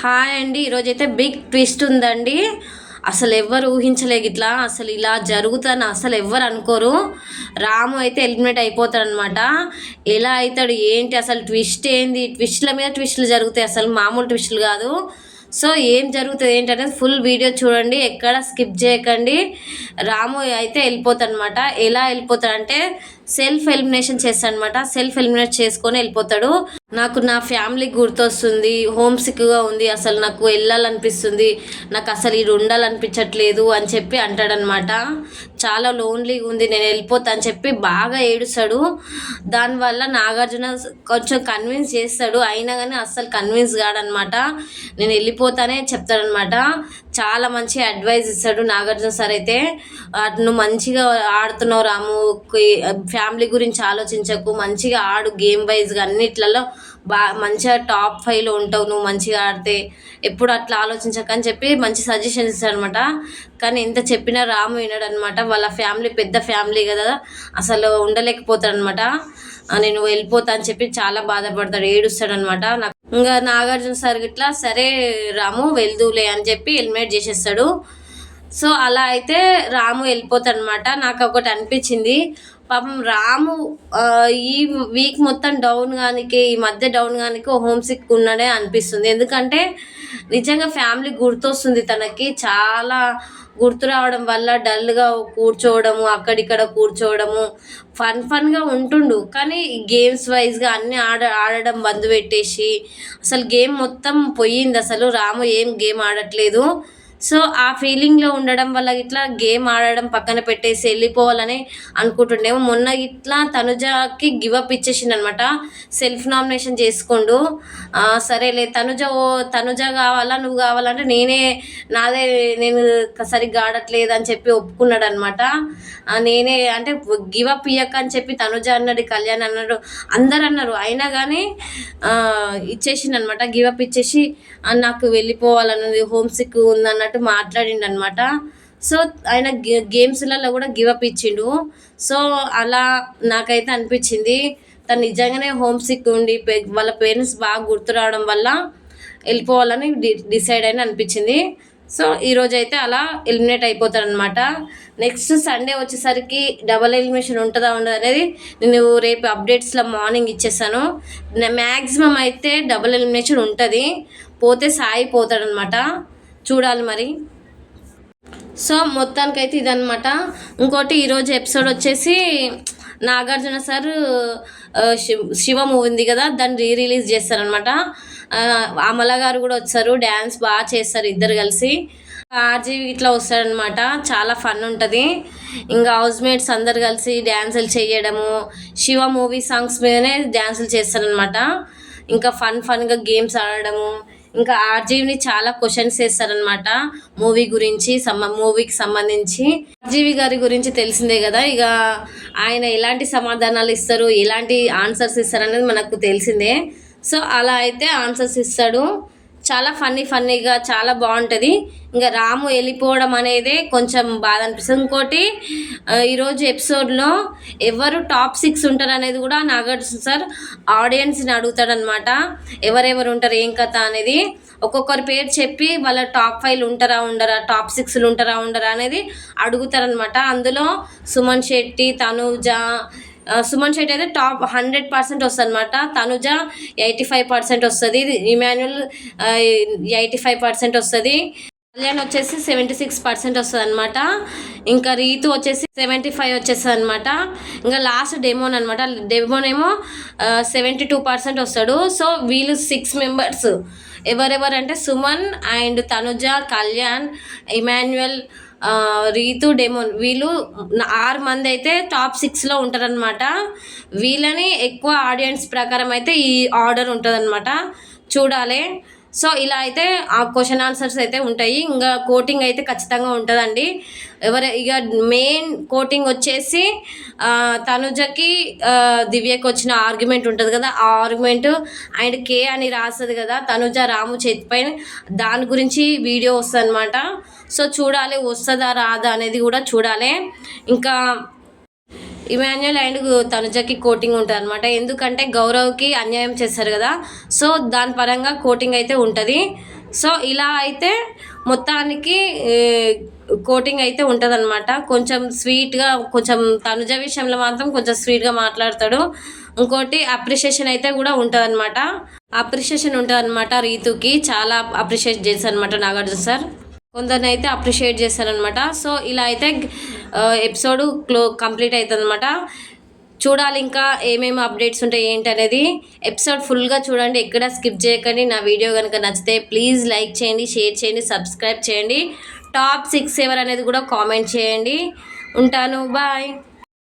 Hi అండి. ఈరోజైతే big twist ఉందండి. అసలు ఎవ్వరు ఊహించలేదు ఇట్లా అసలు ఇలా జరుగుతుందని అసలు ఎవ్వరు అనుకోరు. రాము అయితే ఎలిమినేట్ అయిపోతాడనమాట ఎలా అవుతాడు ఏంటి అసలు ట్విస్ట్ ఏంది? ట్విస్ట్ల మీద ట్విస్ట్లు జరుగుతాయి అసలు మామూలు ట్విస్టులు కాదు. సో ఏం జరుగుతుంది ఏంటనేది ఫుల్ వీడియో చూడండి. ఎక్కడ స్కిప్ చేయకండి. రాము అయితే వెళ్ళిపోతాడనమాట ఎలా వెళ్ళిపోతాడంటే సెల్ఫ్ ఎలిమినేషన్ చేస్తాడనమాట. సెల్ఫ్ ఎలిమినేట్ చేసుకొని వెళ్ళిపోతాడు. నాకు నా ఫ్యామిలీ గుర్తొస్తుంది. హోమ్ సిక్గా ఉంది. అసలు నాకు వెళ్ళాలనిపిస్తుంది. నాకు అసలు ఇది ఉండాలనిపించట్లేదు అని చెప్పి అంటాడనమాట. చాలా లోన్లీగా ఉంది. నేను వెళ్ళిపోతా అని చెప్పి బాగా ఏడుస్తాడు. దానివల్ల నాగార్జున కొంచెం కన్విన్స్ చేస్తాడు. అయినా కానీ అస్సలు కన్విన్స్ కాడనమాట. నేను వెళ్ళిపోతానే చెప్తాడనమాట. చాలా మంచి అడ్వైజ్ ఇస్తాడు నాగార్జున సార్ అయితే. ఆ, నువ్వు మంచిగా ఆడుతున్నావు రాము. ఫ్యామిలీ గురించి ఆలోచించకు మంచిగా ఆడు గేమ్ వైజ్గా అన్నిట్లలో బా మంచిగా టాప్ ఫైవ్లో ఉంటావు నువ్వు మంచిగా ఆడితే ఎప్పుడు అట్లా ఆలోచించక అని చెప్పి మంచి సజెషన్స్ ఇస్తాడనమాట కానీ ఎంత చెప్పినా రాము వినడనమాట వాళ్ళ ఫ్యామిలీ పెద్ద ఫ్యామిలీ కదా అసలు ఉండలేకపోతాడనమాట నేను వెళ్ళిపోతా అని చెప్పి చాలా బాధపడతాడు ఏడుస్తాడనమాట నాకు ఇంకా నాగార్జున సార్ గిట్లా సరే రాము వెళ్దూలే అని చెప్పి హెల్మెట్ చేసేస్తాడు. సో అలా అయితే రాము వెళ్ళిపోతాడనమాట నాకు ఒకటి అనిపించింది. పాపం రాము ఈ వీక్ మొత్తం డౌన్ కానికే ఈ మధ్య డౌన్ గానికి హోమ్ సిక్ ఉన్నాడే అనిపిస్తుంది. ఎందుకంటే నిజంగా ఫ్యామిలీ గుర్తొస్తుంది తనకి. చాలా గుర్తు రావడం వల్ల డల్గా కూర్చోవడము అక్కడిక్కడ కూర్చోవడము ఫన్ ఫన్గా ఉంటుండు. కానీ గేమ్స్ వైజ్గా అన్నీ ఆడ ఆడడం బంద్ పెట్టేసి అసలు గేమ్ మొత్తం పోయింది. అసలు రాము ఏం గేమ్ ఆడట్లేదు. సో ఆ ఫీలింగ్లో ఉండడం వల్ల ఇట్లా గేమ్ ఆడడం పక్కన పెట్టేసి వెళ్ళిపోవాలని అనుకుంటుండేమో. మొన్న ఇట్లా తనుజకి గివప్ ఇచ్చేసింది అనమాట సెల్ఫ్ నామినేషన్ చేసుకోండు సరేలే తనుజ ఓ తనుజ కావాలా నువ్వు కావాలంటే నేనే నాదే నేను సరిగ్గా ఆడట్లేదు అని చెప్పి ఒప్పుకున్నాడు అనమాట నేనే అంటే గివప్ ఇయ్యక అని చెప్పి తనుజ అన్నాడు కళ్యాణ్ అన్నాడు అందరు అన్నారు. అయినా కానీ ఇచ్చేసింది అనమాట గివప్ ఇచ్చేసి నాకు వెళ్ళిపోవాలన్నది హోమ్ సిక్ ఉందన్నట్టు మాట్లాడిండు అనమాట సో ఆయన గే- గేమ్స్లలో కూడా గివప్ ఇచ్చిండు. సో అలా నాకైతే అనిపించింది. తను నిజంగానే హోమ్ సిక్ ఉండి వాళ్ళ పేరెంట్స్ బాగా గుర్తు రావడం వల్ల వెళ్ళిపోవాలని డి డిసైడ్ అయిన అనిపించింది. సో ఈరోజు అయితే అలా ఎలిమినేట్ అయిపోతారనమాట. నెక్స్ట్ సండే వచ్చేసరికి డబల్ ఎలిమినేషన్ ఉంటుందా ఉండదు అనేది నేను రేపు అప్డేట్స్లో మార్నింగ్ ఇచ్చేసాను. మ్యాక్సిమం అయితే డబల్ ఎలిమినేషన్ ఉంటుంది. పోతే సాయి పోతాడనమాట. చూడాలి మరి. సో మొత్తానికైతే ఇదనమాట ఇంకోటి ఈరోజు ఎపిసోడ్ వచ్చేసి నాగార్జున సార్ శివ- శివ మూవీ ఉంది కదా దాన్ని రీ రిలీజ్ చేస్తారనమాట అమల గారు కూడా వచ్చారు డ్యాన్స్ బాగా చేస్తారు ఇద్దరు కలిసి. ఆర్జీవి ఇట్లా వస్తారనమాట చాలా ఫన్ ఉంటుంది. ఇంకా హౌస్ మేట్స్ అందరు కలిసి డ్యాన్సులు చేయడము శివ మూవీ సాంగ్స్ మీదనే డ్యాన్సులు చేస్తారనమాట ఇంకా ఫన్ ఫన్గా గేమ్స్ ఆడడము ఇంకా ఆర్జీవిని చాలా క్వశ్చన్స్ వేస్తారనమాట మూవీ గురించి సంబ మూవీకి సంబంధించి. ఆర్జీవి గారి గురించి తెలిసిందే కదా. ఇక ఆయన ఎలాంటి సమాధానాలు ఇస్తారు ఎలాంటి ఆన్సర్స్ ఇస్తారు అనేది మనకు తెలిసిందే. సో అలా అయితే ఆన్సర్స్ ఇస్తాడు. చాలా ఫన్నీ ఫన్నీగా చాలా బాగుంటుంది. ఇంకా రాము వెళ్ళిపోవడం అనేది కొంచెం బాధ అనిపిస్తుంది. ఇంకోటి ఈరోజు ఎపిసోడ్లో ఎవరు టాప్ సిక్స్ ఉంటారు అనేది కూడా నాగార్జున సార్ ఆడియన్స్ని అడుగుతాడనమాట ఎవరెవరు ఉంటారు ఏం కథ అనేది. ఒక్కొక్కరి పేరు చెప్పి వాళ్ళ టాప్ ఫైవ్లు ఉంటారా ఉండరా టాప్ సిక్స్లు ఉంటారా ఉండరా అనేది అడుగుతారనమాట అందులో సుమన్ శెట్టి తనూజ సుమన్ శెట్టి అయితే టాప్ హండ్రెడ్ పర్సెంట్ వస్తుంది అనమాట తనుజ ఎయిటీ ఫైవ్ పర్సెంట్ వస్తుంది. ఇమాన్యుల్ ఎయిటీ ఫైవ్ పర్సెంట్ వస్తుంది. కళ్యాణ్ వచ్చేసి సెవెంటీ సిక్స్ పర్సెంట్ వస్తుంది అనమాట ఇంకా రీతు వచ్చేసి సెవెంటీ ఫైవ్ వచ్చేస్తుంది అనమాట ఇంకా లాస్ట్ డెమోన్ అనమాట డెమోన్ ఏమో సెవెంటీ టూ పర్సెంట్ వస్తాడు. సో వీళ్ళు సిక్స్ మెంబర్స్ ఎవరెవరంటే సుమన్ అండ్ తనుజ కళ్యాణ్ ఇమాన్యుయల్ రీతు డెమోన్ వీళ్ళు ఆరు మంది అయితే టాప్ సిక్స్లో ఉంటారనమాట వీళ్ళని ఎక్కువ ఆడియన్స్ ప్రకారం అయితే ఈ ఆర్డర్ ఉంటుందన్నమాట. చూడాలి. సో ఇలా అయితే ఆ క్వశ్చన్ ఆన్సర్స్ అయితే ఉంటాయి. ఇంకా కోటింగ్ అయితే ఖచ్చితంగా ఉంటుందండి. ఎవరు ఇక మెయిన్ కోటింగ్ వచ్చేసి తనుజకి దివ్యకి వచ్చిన ఆర్గ్యుమెంట్ ఉంటుంది కదా. ఆ ఆర్గ్యుమెంట్ అండ్ కే అని రాస్తుంది కదా తనుజ రాము చేతిపై దాని గురించి వీడియో వస్తుంది అనమాట సో చూడాలి వస్తుందా రాదా అనేది కూడా చూడాలి. ఇంకా ఇమాన్యుయల్ అండ్ తనుజకి కోటింగ్ ఉంటుంది అనమాట ఎందుకంటే గౌరవ్కి అన్యాయం చేస్తారు కదా. సో దాని పరంగా కోటింగ్ అయితే ఉంటుంది. సో ఇలా అయితే మొత్తానికి కోటింగ్ అయితే ఉంటుందన్నమాట కొంచెం స్వీట్గా కొంచెం తనుజ విషయంలో మాత్రం కొంచెం స్వీట్గా మాట్లాడతాడు. ఇంకోటి అప్రిషియేషన్ అయితే కూడా ఉంటుందన్నమాట అప్రిషియేషన్ ఉంటుందన్నమాట రీతుకి. చాలా అప్రిషియేట్ చేశారు అనమాట నాగార్జున సార్. కొందరిని అయితే అప్రిషియేట్ చేశారనమాట సో ఇలా అయితే ఎపిసోడ్ క్లో కంప్లీట్ అవుతుంది అనమాట చూడాలి ఇంకా ఏమేమి అప్డేట్స్ ఉంటాయి ఏంటి అనేది ఎపిసోడ్ ఫుల్గా చూడండి ఎక్కడ స్కిప్ చేయకండి. నా వీడియో కనుక నచ్చితే ప్లీజ్ లైక్ చేయండి షేర్ చేయండి సబ్స్క్రైబ్ చేయండి. టాప్ సిక్స్ ఎవరు అనేది కూడా కామెంట్ చేయండి. ఉంటాను బాయ్.